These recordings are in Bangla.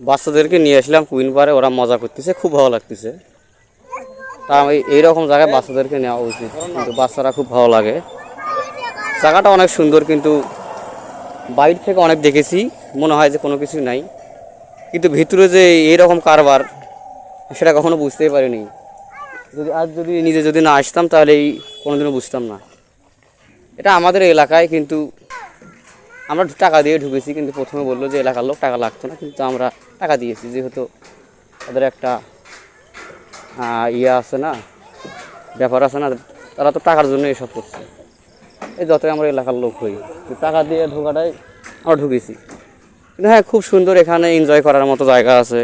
বাচ্চাদেরকে নিয়ে আসলাম, কুইন পারে ওরা মজা করতেছে, খুব ভালো লাগতেছে। তা আমি এইরকম জায়গায় বাচ্চাদেরকে নেওয়া উচিত, কিন্তু বাচ্চারা খুব ভালো লাগে। জায়গাটা অনেক সুন্দর, কিন্তু বাইর থেকে অনেক দেখেছি, মনে হয় যে কোনো কিছু নাই। কিন্তু ভিতরে যে এইরকম কারবার, সেটা কখনো বুঝতেই পারিনি। যদি আজ যদি নিজে যদি না আসতাম, তাহলে এই কোনোদিনও বুঝতাম না। এটা আমাদের এলাকায়, কিন্তু আমরা টাকা দিয়ে ঢুকেছি, কিন্তু প্রথমে বলল যে এলাকার লোক টাকা লাগতো না, কিন্তু আমরা টাকা দিয়েছি। যেহেতু তাদের একটা ইয়ে আছে না, ব্যাপার আছে না, তারা তো টাকার জন্য এসব করছে। এই যতই আমরা এলাকার লোক হই টাকা দিয়ে ঢোকাটাই আমরা ঢুকেছি। কিন্তু হ্যাঁ খুব সুন্দর এখানে এনজয় করার মতো জায়গা আছে।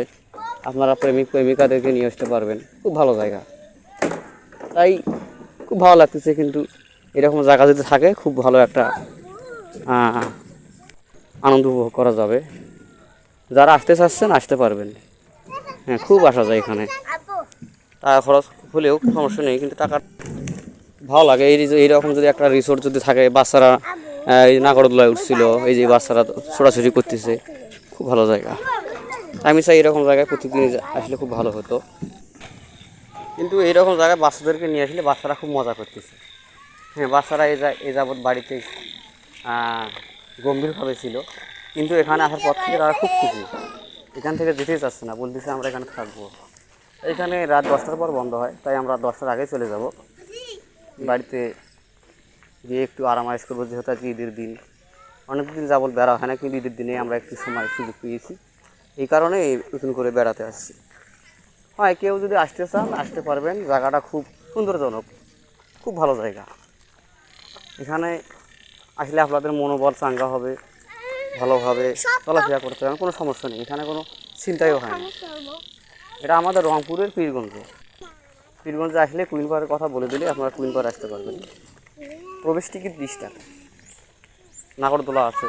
আপনারা প্রেমিক প্রেমিকাদেরকে নিয়ে আসতে পারবেন, খুব ভালো জায়গা। তাই খুব ভালো লাগতেছে, কিন্তু এরকম জায়গা যদি থাকে, খুব ভালো একটা আনন্দ উপভোগ করা যাবে। যারা আসতে চাচ্ছেন, আসতে পারবেন। হ্যাঁ খুব আসা যায় এখানে। টাকা খরচ হলেও সমস্যা নেই, কিন্তু টাকা ভালো লাগে। এই এইরকম যদি একটা রিসোর্ট যদি থাকে, বাচ্চারা এই নাগরদোলায় উঠছিল, এই যে বাচ্চারা ছোটাছুটি করতেছে, খুব ভালো জায়গা। আমি চাই এরকম জায়গায় প্রতিদিন আসলে খুব ভালো হতো। কিন্তু এইরকম জায়গায় বাচ্চাদেরকে নিয়ে আসলে বাচ্চারা খুব মজা করতেছে। হ্যাঁ বাচ্চারা এই যা এ যাবৎ বাড়িতে গম্ভীরভাবে ছিল। কিন্তু এখানে আসার পর থেকে তারা খুব খুশি। এখান থেকে যেতেই চাচ্ছে না, বলতেছে আমরা এখানে থাকব। এখানে রাত দশটার পর বন্ধ হয়, তাই আমরা দশটার আগে চলে যাব। বাড়িতে গিয়ে একটু আরামাইশ করব, যেহেতু আজকে ঈদের দিন। অনেক দিন যাবত বেড়া হয় না, কিন্তু ঈদের দিনে আমরা একটু সময়, সুযোগ পেয়েছি। এই কারণে নতুন করে বেড়াতে আসছি। হয়, কেউ যদি আসতে চান, আসতে পারবেন। জায়গাটা খুব সুন্দরজনক খুব ভালো জায়গা। এখানে আসলে আপনাদের মনোবল চাঙ্গা হবে ভালোভাবে চলাফেরা করতে পারবেন কোনো সমস্যা নেই। এখানে কোনো চিন্তাইও হয় না। এটা আমাদের রংপুরের পীরগঞ্জ। পীরগঞ্জে আসলে কুইন পাহাড়ের কথা বলে দিলে আপনারা কুইন পাহাড় আসতে পারবেন। প্রবেশ টিকিট বিশ টাকা। নাগরদোলা আছে।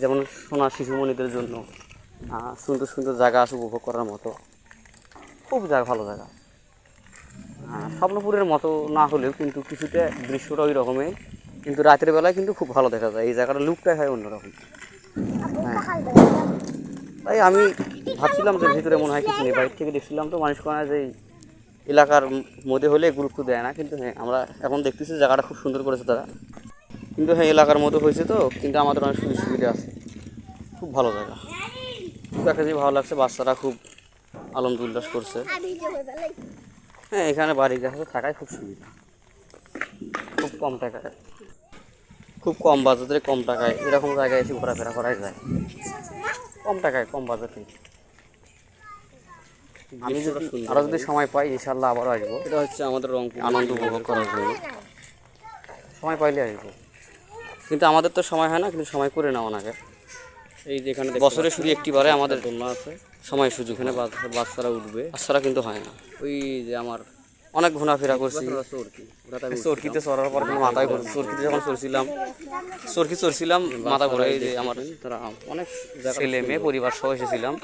যেমন সোনা শিশুমণিদের জন্য সুন্দর সুন্দর জায়গা আছে উপভোগ করার মতো। খুব জায়গা ভালো জায়গা। স্বপ্নপুরের মতো না হলেও কিন্তু কিছুটা দৃশ্যটা ওই রকমই। কিন্তু রাতের বেলায় কিন্তু খুব ভালো দেখা যায়। এই জায়গাটা লুকটাই হয় অন্যরকম। হ্যাঁ। তাই আমি ভাবছিলাম যে ভিতরে মনে হয় কিছু নেই। বাইরে থেকে দেখছিলাম তো মানুষ কোনো যে এই এলাকার মধ্যে হলে গুরুত্ব দেয় না। কিন্তু হ্যাঁ আমরা এখন দেখতেছি জায়গাটা খুব সুন্দর করেছে তারা। কিন্তু হ্যাঁ এলাকার মতো হয়েছে তো কিন্তু আমাদের অনেক সুযোগ সুবিধা আছে। খুব ভালো জায়গা। খুব একটা যে ভালো লাগছে বাচ্চারা খুব আনন্দ উল্লাস করছে হ্যাঁ এখানে বাড়ির কাছে থাকায় খুব সুবিধা। কম টাকায় খুব কম বাজেটে কম টাকায় এরকম জায়গায় এসে ঘোরাফেরা করাই যায়। কম টাকায় কম বাজেটে। আমি যদি আরও যদি সময় পাই ইনশাল্লাহ আবারও আসব। এটা হচ্ছে আমাদের রংপুর। আনন্দ উপভোগ করার জন্য। সময় পাইলে আসব। কিন্তু আমাদের তো সময় হয় না কিন্তু সময় করে নেওয়া আগে। এই যে এখানে বছরে শুধু একটিবারে আমাদের দোলনা আছে। সময় সুযোগ এখানে বাচ্চা- বাচ্চারা উঠবে। বাচ্চারা কিন্তু হয় না। ওই যে আমার অনেক ঘোরাফেরা করছি। চরকিতে চড়ার পর মাথায় ঘুরছে চরকিতে যখন চড়ছিলাম চরকি চড়ছিলাম মাথা ঘুরে যে আমার অনেক ছেলে মেয়ে পরিবার সহ এসেছিলাম।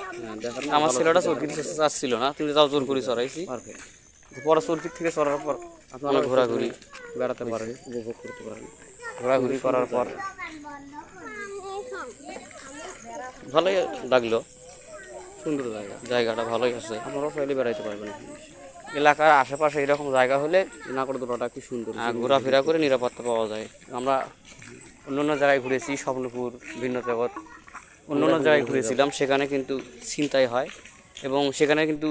আমার ছেলেটা চরকিতে চাচ্ছিল না তুমি যাও জোর করে চড়াইছি। পরে চরকির থেকে চড়ার পর অনেক ঘোরাঘুরি বেড়াতে পারেন উপভোগ করতে পারেন। ঘোরাঘুরি করার পর ভালোই লাগল। সুন্দর জায়গা। জায়গাটা ভালোই আছে। আপনারাও চাইলে বেড়াইতে পারবেন। এলাকার আশেপাশে এরকম জায়গা হলে নাগরদোলাটা কি সুন্দর। ঘোরাফেরা করে নিরাপত্তা পাওয়া যায়। আমরা অন্য অন্য জায়গায় ঘুরেছি স্বপ্নপুর ভিন্ন জগৎ অন্য অন্য জায়গায় ঘুরেছিলাম সেখানে কিন্তু ছিনতাই হয় এবং সেখানে কিন্তু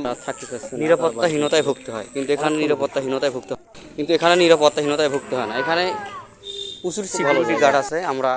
নিরাপত্তাহীনতায় ভুগতে হয়। কিন্তু এখানে নিরাপত্তাহীনতায় ভুগতে হয়। কিন্তু এখানে নিরাপত্তাহীনতায় ভুগতে হয় না। এখানে প্রচুর সিকিউরিটি গার্ড আছে আমরা